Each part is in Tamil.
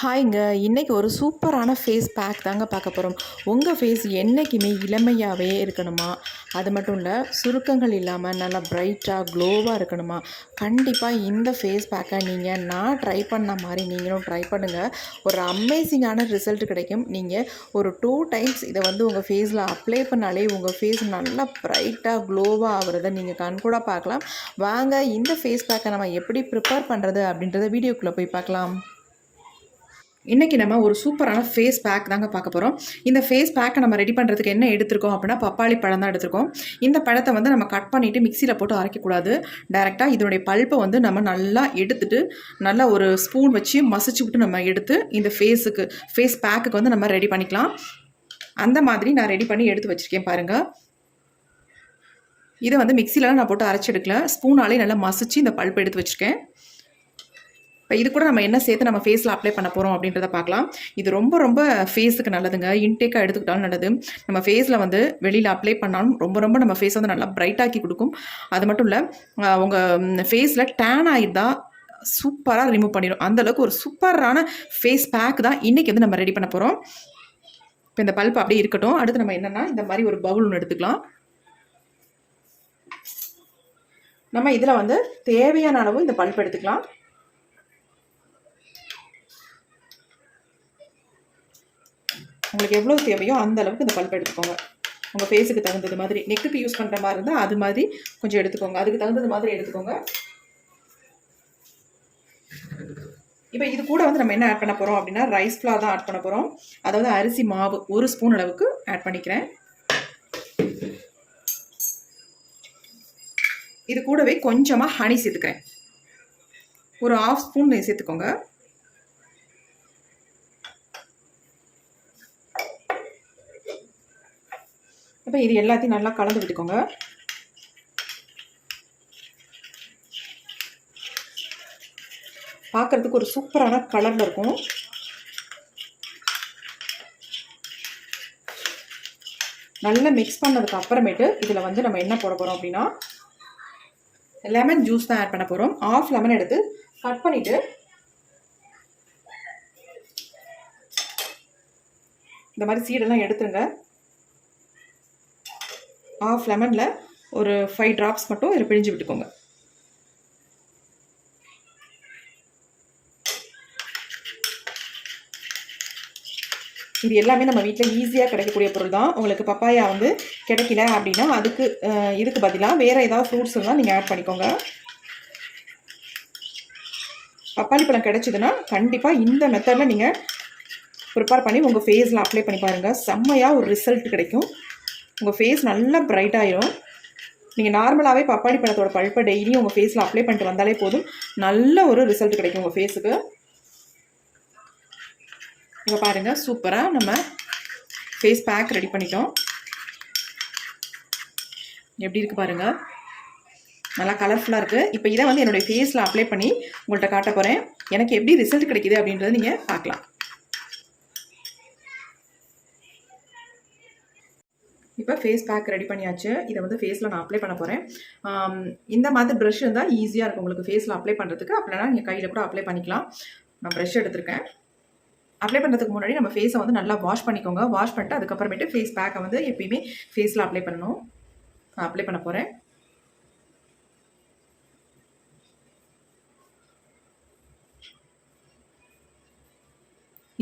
ஹாய்ங்க. இன்றைக்கி ஒரு சூப்பரான ஃபேஸ் பேக் தாங்க பார்க்க போகிறோம் உங்கள் ஃபேஸ் என்றைக்குமே இளமையாகவே இருக்கணுமா? அது மட்டும் இல்லை சுருக்கங்கள் இல்லாமல் நல்லா பிரைட்டாக க்ளோவாக இருக்கணுமா? கண்டிப்பாக இந்த ஃபேஸ் பேக்கை நீங்கள் நான் ட்ரை பண்ண மாதிரி நீங்களும் ட்ரை பண்ணுங்கள் ஒரு அமேசிங்கான ரிசல்ட் கிடைக்கும். நீங்கள் ஒரு டூ டைம்ஸ் இதை வந்து உங்கள் ஃபேஸில் அப்ளை பண்ணாலே உங்கள் ஃபேஸ் நல்லா பிரைட்டாக க்ளோவாக ஆகிறத நீங்கள் கண்கூட பார்க்கலாம். வாங்க இந்த ஃபேஸ் பேக்கை நம்ம எப்படி ப்ரிப்பேர் பண்ணுறது அப்படின்றத வீடியோக்குள்ளே போய் பார்க்கலாம். இன்றைக்கி நம்ம ஒரு சூப்பரான ஃபேஸ் பேக் தாங்க பார்க்க போகிறோம் இந்த ஃபேஸ் பேக்கை நம்ம ரெடி பண்ணுறதுக்கு என்ன எடுத்திருக்கோம் அப்படின்னா பப்பாளி பழம் தான் எடுத்திருக்கோம். இந்த பழத்தை வந்து நம்ம கட் பண்ணிவிட்டு மிக்சியில் போட்டு அரைக்கக்கூடாது டேரெக்டாக இதனுடைய பல்ப்பை வந்து நம்ம நல்லா எடுத்துட்டு நல்லா ஒரு ஸ்பூன் வச்சு மசிச்சு விட்டு நம்ம எடுத்து இந்த ஃபேஸுக்கு ஃபேஸ் பேக்குக்கு வந்து நம்ம ரெடி பண்ணிக்கலாம். அந்த மாதிரி நான் ரெடி பண்ணி எடுத்து வச்சுருக்கேன் பாருங்கள் இதை வந்து மிக்சியிலலாம் நான் போட்டு அரைச்சி எடுக்கல. ஸ்பூனாலே நல்லா மசிச்சு இந்த பல்ப் எடுத்து வச்சுருக்கேன். இது கூட நம்ம என்ன சேர்த்து நம்ம ஃபேஸில் அப்ளை பண்ண போகிறோம் அப்படின்றத பார்க்கலாம். இது ரொம்ப ரொம்ப ஃபேஸுக்கு நல்லதுங்க. இன்டேக்காக எடுத்துக்கிட்டாலும் நல்லது. நம்ம ஃபேஸில் வந்து வெளியில் அப்ளை பண்ணாலும் ரொம்ப ரொம்ப நம்ம ஃபேஸ் வந்து நல்லா பிரைட்டாக்கி கொடுக்கும். அது மட்டும் இல்லை உங்கள் ஃபேஸில் டேன் ஆகிருந்தால் சூப்பராக ரிமூவ் பண்ணிடும். அந்தளவுக்கு ஒரு சூப்பரான ஃபேஸ் பேக் தான் இன்றைக்கி வந்து நம்ம ரெடி பண்ண போகிறோம் இப்போ இந்த பல்ப் அப்படியே இருக்கட்டும். அடுத்து நம்ம என்னென்னா இந்த மாதிரி ஒரு பவுல் ஒன்று எடுத்துக்கலாம். நம்ம இதில் வந்து தேவையான அளவு இந்த பல்ப் எடுத்துக்கலாம். உங்களுக்கு எவ்வளோ தேவையோ அந்த அளவுக்கு இந்த பல்ப் எடுத்துக்கோங்க. உங்கள் ஃபேஸுக்கு தகுந்தது மாதிரி. நெக்குக்கு யூஸ் பண்ணுற மாதிரி இருந்தால் அது மாதிரி கொஞ்சம் எடுத்துக்கோங்க. அதுக்கு தகுந்தது மாதிரி எடுத்துக்கோங்க. இப்போ இது கூட வந்து நம்ம என்ன ஆட் பண்ண போகிறோம் அப்படின்னா ரைஸ் ஃப்ளா தான் ஆட் பண்ண போகிறோம் அதாவது அரிசி மாவு ஒரு ஸ்பூன் அளவுக்கு ஆட் பண்ணிக்கிறேன். இது கூடவே கொஞ்சமாக ஹனி சேர்த்துக்கிறேன். ஒரு ஆஃப் ஸ்பூன் சேர்த்துக்கோங்க. இப்போ இது எல்லாத்தையும் நல்லா கலந்து விட்டுக்கோங்க. பார்க்குறதுக்கு ஒரு சூப்பரான கலரில் இருக்கும். நல்லா மிக்ஸ் பண்ணதுக்கு அப்புறமேட்டு இதில் வந்து நம்ம என்ன போட போகிறோம் அப்படின்னா லெமன் ஜூஸ் தான் ஆட் பண்ண போகிறோம் ஆஃப் லெமன் எடுத்து கட் பண்ணிவிட்டு இந்த மாதிரி சீடெல்லாம் எடுத்துருங்க. ஆஃப் லெமனில் ஒரு ஃபைவ் ட்ராப்ஸ் மட்டும் இதில் பிழிஞ்சு விட்டுக்கோங்க. இது எல்லாமே நம்ம வீட்டில் ஈஸியாக கிடைக்கக்கூடிய பொருள் தான். உங்களுக்கு பப்பாயா வந்து கிடைக்கல அப்படின்னா அதுக்கு இதுக்கு பதிலாக வேறு ஏதாவது ஃப்ரூட்ஸ் இருந்தால் நீங்கள் ஆட் பண்ணிக்கோங்க. பப்பாளி பழம் கிடைச்சிதுன்னா கண்டிப்பாக இந்த மெத்தடில் நீங்கள் ப்ரிப்பேர் பண்ணி உங்கள் ஃபேஸில் அப்ளை பண்ணி பாருங்கள் செம்மையாக ஒரு ரிசல்ட் கிடைக்கும். உங்கள் ஃபேஸ் நல்லா பிரைட் ஆயிரும். நீங்கள் நார்மலாகவே பப்பாளி பழத்தோட பழுப்பை டெய்லியும் உங்கள் ஃபேஸில் அப்ளை பண்ணிட்டு வந்தாலே போதும். நல்ல ஒரு ரிசல்ட் கிடைக்கும் உங்கள் ஃபேஸுக்கு இப்போ பாருங்கள் சூப்பராக நம்ம ஃபேஸ் பேக் ரெடி பண்ணிட்டோம். எப்படி இருக்குது பாருங்கள் நல்லா கலர்ஃபுல்லாக இருக்குது இப்போ இதை வந்து என்னுடைய ஃபேஸில் அப்ளை பண்ணி உங்கள்கிட்ட காட்ட போகிறேன் எனக்கு எப்படி ரிசல்ட் கிடைக்கிது அப்படின்றத நீங்கள் பார்க்கலாம். இப்போ ஃபேஸ் பேக் ரெடி பண்ணியாச்சு. இதை வந்து ஃபேஸில் நான் அப்ளை பண்ண போகிறேன் இந்த மாதிரி ப்ரஷ் இருந்தால் ஈஸியாக இருக்கும். உங்களுக்கு ஃபேஸில் அப்ளை பண்ணுறதுக்கு அப்படின்னா நீங்கள் கையில் கூட அப்ளை பண்ணிக்கலாம். நான் ப்ரஷ் எடுத்திருக்கேன். அப்ளை பண்ணுறதுக்கு முன்னாடி நம்ம ஃபேஸை வந்து நல்லா வாஷ் பண்ணிக்கோங்க. வாஷ் பண்ணிட்டு அதுக்கப்புறமேட்டு ஃபேஸ் பேக்கை வந்து எப்பயுமே ஃபேஸில் அப்ளை பண்ணணும். அப்ளை பண்ண போகிறேன்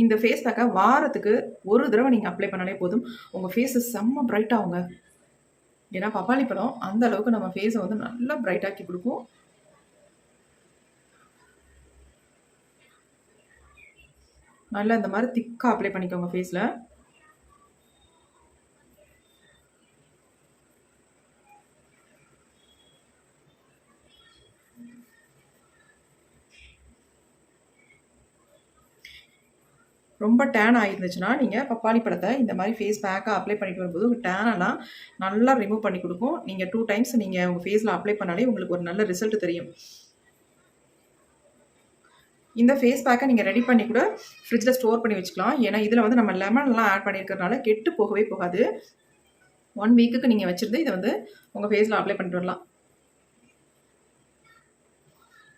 இந்த ஃபேஸ் பேக்கை வாரத்துக்கு ஒரு தடவை நீங்கள் அப்ளை பண்ணாலே போதும். உங்கள் ஃபேஸு செம்ம பிரைட் ஆகுங்க. ஏன்னா பப்பாளி பழம் அந்த அளவுக்கு நம்ம ஃபேஸை வந்து நல்லா பிரைட்டாக்கி கொடுக்கும். நல்லா இந்த மாதிரி திக்காக அப்ளை பண்ணிக்கோங்க ஃபேஸில் ரொம்ப டேன் ஆகிருந்துச்சுன்னா நீங்கள் பப்பாளி பழத்தை இந்த மாதிரி ஃபேஸ் பேக்காக அப்ளை பண்ணிட்டு வரும்போது உங்கள் டேனெல்லாம் நல்லா ரிமூவ் பண்ணி கொடுக்கும். நீங்கள் டூ டைம்ஸ் நீங்கள் உங்கள் ஃபேஸில் அப்ளை பண்ணாலே உங்களுக்கு ஒரு நல்ல ரிசல்ட் தெரியும். இந்த ஃபேஸ் பேக்கை நீங்கள் ரெடி பண்ணி கூட ஃப்ரிட்ஜில் ஸ்டோர் பண்ணி வச்சுக்கலாம். ஏன்னா இதில் வந்து நம்ம லெமன்லாம் ஆட் பண்ணியிருக்கிறதுனால கெட்டு போகவே போகாது. ஒன் வீக்குக்கு நீங்கள் வச்சுருந்து இதை வந்து உங்கள் ஃபேஸில் அப்ளை பண்ணிட்டு வரலாம்.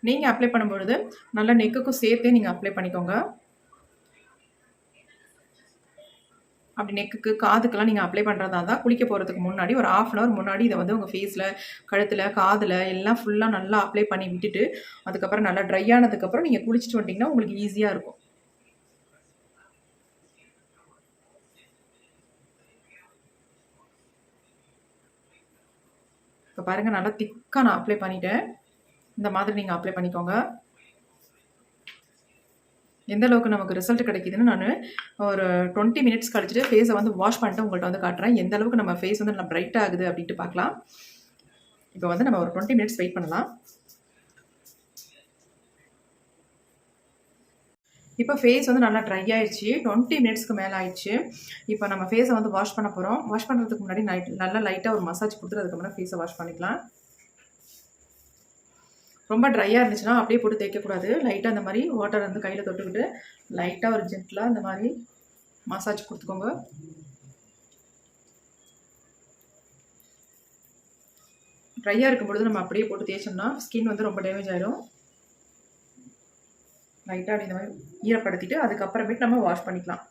நீங்கள் அப்ளை பண்ணும்பொழுது நல்லா நெக்குக்கும் சேர்த்தே நீங்கள் அப்ளை பண்ணிக்கோங்க. அப்படி நெக்குக்கு காதுக்கெல்லாம் நீங்கள் அப்ளை பண்ணுறதா இருந்தால் குளிக்க போகிறதுக்கு முன்னாடி ஒரு ஆஃப் அன் ஹவர் முன்னாடி இதை வந்து உங்கள் ஃபேஸில் கழுத்தில் காதில் எல்லாம் ஃபுல்லாக நல்லா அப்ளை பண்ணி விட்டுட்டு அதுக்கப்புறம் நல்லா ட்ரை ஆனதுக்கப்புறம் நீங்கள் குளிச்சுட்டு வந்துட்டிங்கன்னா உங்களுக்கு ஈஸியாக இருக்கும். இப்போ பாருங்கள் நல்லா திக்காக நான் அப்ளை பண்ணிட்டேன். இந்த மாதிரி நீங்கள் அப்ளை பண்ணிக்கோங்க. எந்த அளவுக்கு நமக்கு ரிசல்ட் கிடைக்குதுன்னு நான் ஒரு டுவெண்ட்டி மினிட்ஸ் கழிச்சிட்டு ஃபேஸை வந்து வாஷ் பண்ணிட்டு உங்கள்கிட்ட வந்து காட்டுறேன். எந்த அளவுக்கு நம்ம ஃபேஸ் வந்து நல்லா பிரைட் ஆகுது அப்படின்ட்டு பார்க்கலாம். இப்போ வந்து நம்ம ஒரு டுவெண்ட்டி மினிட்ஸ் வெயிட் பண்ணலாம். இப்போ ஃபேஸ் வந்து நல்லா ட்ரை ஆயிடுச்சு. டுவெண்ட்டி மினிட்ஸ்க்கு மேலே ஆயிடுச்சு. இப்போ நம்ம ஃபேஸை வந்து வாஷ் பண்ண போகிறோம் வாஷ் பண்ணுறதுக்கு முன்னாடி நைட் நல்லா லைட்டாக ஒரு மசாஜ் கொடுத்துட்டு அதுக்கப்புறம் ஃபேஸை வாஷ் பண்ணிக்கலாம். ரொம்ப ட்ரையாக இருந்துச்சுன்னா அப்படியே போட்டு தேய்க்கக்கூடாது. லைட்டாக அந்த மாதிரி வாட்டர் வந்து கையில் தொட்டுக்கிட்டு லைட்டாக ஒரு ஜென்டலாக இந்த மாதிரி மசாஜ் கொடுத்துக்கோங்க. ட்ரையாக இருக்கும் பொழுது நம்ம அப்படியே போட்டு தேய்ச்சோம்னா ஸ்கின் வந்து ரொம்ப டேமேஜ் ஆகிடும் லைட்டாக அப்படி இந்த மாதிரி ஈரப்படுத்திட்டு அதுக்கப்புறமேட்டு நம்ம வாஷ் பண்ணிக்கலாம்.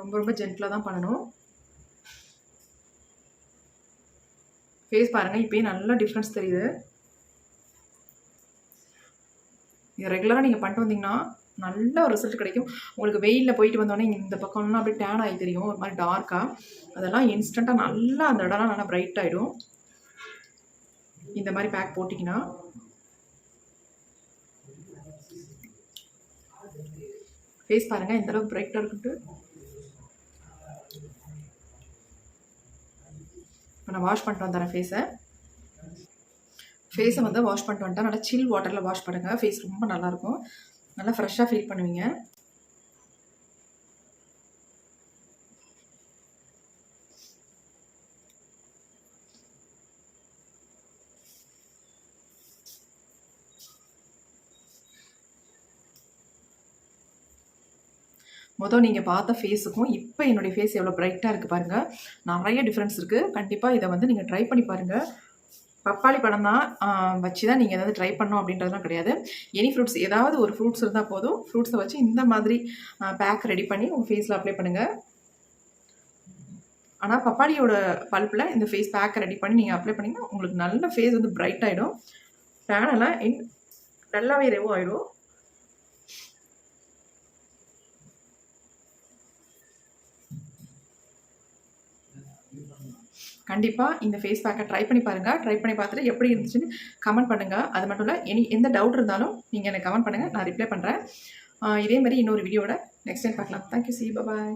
ரொம்ப ரொம்ப ஜென்டிலாக தான் பண்ணணும். ஃபேஸ் பாருங்கள் இப்போயே நல்லா டிஃப்ரென்ஸ் தெரியுது. இது ரெகுலராக நீங்கள் பண்ணிட்டு வந்தீங்கன்னா நல்ல ஒரு ரிசல்ட் கிடைக்கும். உங்களுக்கு வெயிலில் போயிட்டு வந்தோடனே இந்த பக்கம்லாம் அப்படியே டேன் ஆகி தெரியும். ஒரு மாதிரி டார்க்காக அதெல்லாம் இன்ஸ்டண்ட்டாக நல்லா அந்த இடம்லாம் நல்லா பிரைட் ஆகிடும் இந்த மாதிரி பேக் போட்டிங்கன்னா. ஃபேஸ் பாருங்கள் எந்த அளவுக்கு பிரைட்டாக இருக்குன்ட்டு. நான் வாஷ் பண்ணிட்டு வந்துடுறேன் ஃபேஸை ஃபேஸை வந்து வாஷ் பண்ணிட்டு வந்துட்டேன். நல்லா சில் வாட்டரில் வாஷ் பண்ணுங்கள் ஃபேஸ் ரொம்ப நல்லாயிருக்கும் நல்லா ஃப்ரெஷ்ஷாக ஃபீல் பண்ணுவீங்க. மொதல் நீங்கள் பார்த்த ஃபேஸுக்கும் இப்போ என்னுடைய ஃபேஸ் எவ்வளோ ப்ரைட்டாக இருக்குது பாருங்கள் நிறைய டிஃப்ரென்ஸ் இருக்குது கண்டிப்பாக இதை வந்து நீங்கள் ட்ரை பண்ணி பாருங்கள் பப்பாளி பழம் தான் வச்சு தான் நீங்கள் ஏதாவது ட்ரை பண்ணோம் அப்படின்றதுலாம் கிடையாது. எனி ஃப்ரூட்ஸ் ஏதாவது ஒரு ஃப்ரூட்ஸ் இருந்தால் போதும். ஃப்ரூட்ஸை வச்சு இந்த மாதிரி பேக் ரெடி பண்ணி உங்கள் ஃபேஸில் அப்ளை பண்ணுங்கள் ஆனால் பப்பாளியோட பல்ப்பில் இந்த ஃபேஸ் பேக்கை ரெடி பண்ணி நீங்கள் அப்ளை பண்ணிங்கன்னா உங்களுக்கு நல்ல ஃபேஸ் வந்து பிரைட் ஆகிடும் டேனெல்லாம் நல்லாவே ரெவோ ஆகிடும் கண்டிப்பாக இந்த ஃபேஸ் பேக்கை ட்ரை பண்ணி பாருங்கள் ட்ரை பண்ணி பார்த்துட்டு எப்படி இருந்துச்சுன்னு கமெண்ட் பண்ணுங்கள் அது மட்டும் இல்லை எனி எந்த டவுட் இருந்தாலும் நீங்கள் எனக்கு கமெண்ட் பண்ணுங்கள் நான் ரிப்ளை பண்ணுறேன் இதே மாதிரி இன்னொரு வீடியோட நெக்ஸ்ட் டைம் பார்க்கலாம். Thank you see bye